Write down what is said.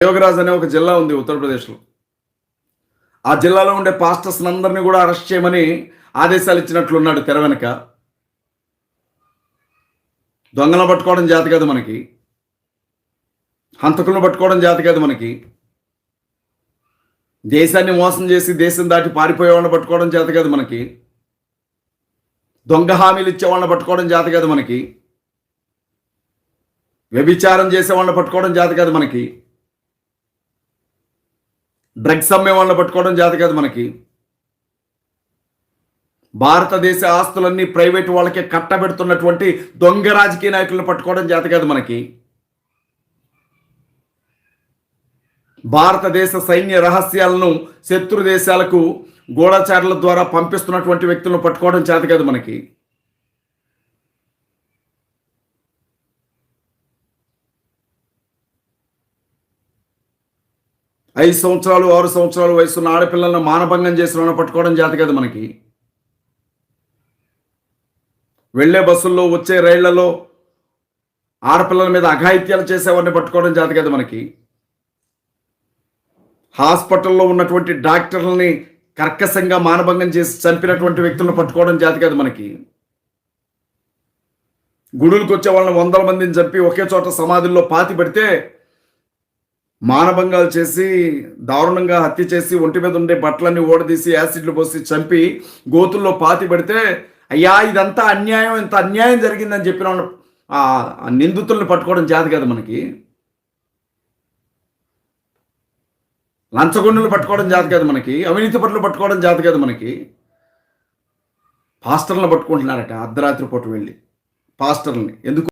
యోగరాజ్ అనే ఒక జిల్లా ఉంది ఉత్తరప్రదేశ్లో. ఆ జిల్లాలో ఉండే పాస్టర్స్ అందరినీ కూడా అరెస్ట్ చేయమని ఆదేశాలు ఇచ్చినట్లున్నాడు తెర వెనక. దొంగలను పట్టుకోవడం జాత కాదు మనకి. హంతకులను పట్టుకోవడం జాత కాదు మనకి. దేశాన్ని మోసం చేసి దేశం దాటి పారిపోయే వాళ్ళని పట్టుకోవడం చేత కాదు మనకి. దొంగ హామీలు ఇచ్చే వాళ్ళని పట్టుకోవడం జాతి కాదు మనకి. వ్యభిచారం చేసే వాళ్ళని పట్టుకోవడం జాతి కాదు మనకి. డ్రగ్స్ అమ్మే వాళ్ళని పట్టుకోవడం జాత కాదు మనకి. భారతదేశ ఆస్తులన్నీ ప్రైవేట్ వాళ్ళకే కట్టబెడుతున్నటువంటి దొంగ రాజకీయ నాయకులను పట్టుకోవడం జాత కాదు మనకి. భారతదేశ సైన్య రహస్యాలను శత్రు దేశాలకు గూఢచారుల ద్వారా పంపిస్తున్నటువంటి వ్యక్తులను పట్టుకోవడం చేత కాదు మనకి. ఐదు సంవత్సరాలు ఆరు సంవత్సరాలు వయసున్న ఆడపిల్లలను మానభంగం చేసిన పట్టుకోవడం చేత కదా మనకి. వెళ్ళే బస్సుల్లో వచ్చే రైళ్ళలో ఆడపిల్లల మీద అఘాయిత్యాలు చేసేవాడిని పట్టుకోవడం చేత కదా మనకి. హాస్పిటల్లో ఉన్నటువంటి డాక్టర్లని కర్కశంగా మానభంగం చేసి చంపినటువంటి వ్యక్తులను పట్టుకోవడం జాతి కాదు మనకి. గుడులకు వచ్చే వాళ్ళని వందల మందిని చంపి ఒకే చోట సమాధుల్లో పాతి పెడితే మానభంగాలు చేసి దారుణంగా హత్య చేసి ఒంటి మీద ఉండే బట్టలన్నీ ఓడదీసి యాసిడ్లు పోసి చంపి గోతుల్లో పాతి పెడితే అయ్యా ఇదంతా అన్యాయం ఇంత అన్యాయం జరిగిందని చెప్పిన నిందితుల్ని పట్టుకోవడం చేత కదా మనకి. లంచగొండలు పట్టుకోవడం జాత కాదు మనకి. అవినీతి పనులు పట్టుకోవడం జాత కాదు మనకి. పాస్టర్లను పట్టుకుంటున్నారట అర్ధరాత్రి పూట వెళ్ళి. పాస్టర్ని ఎందుకు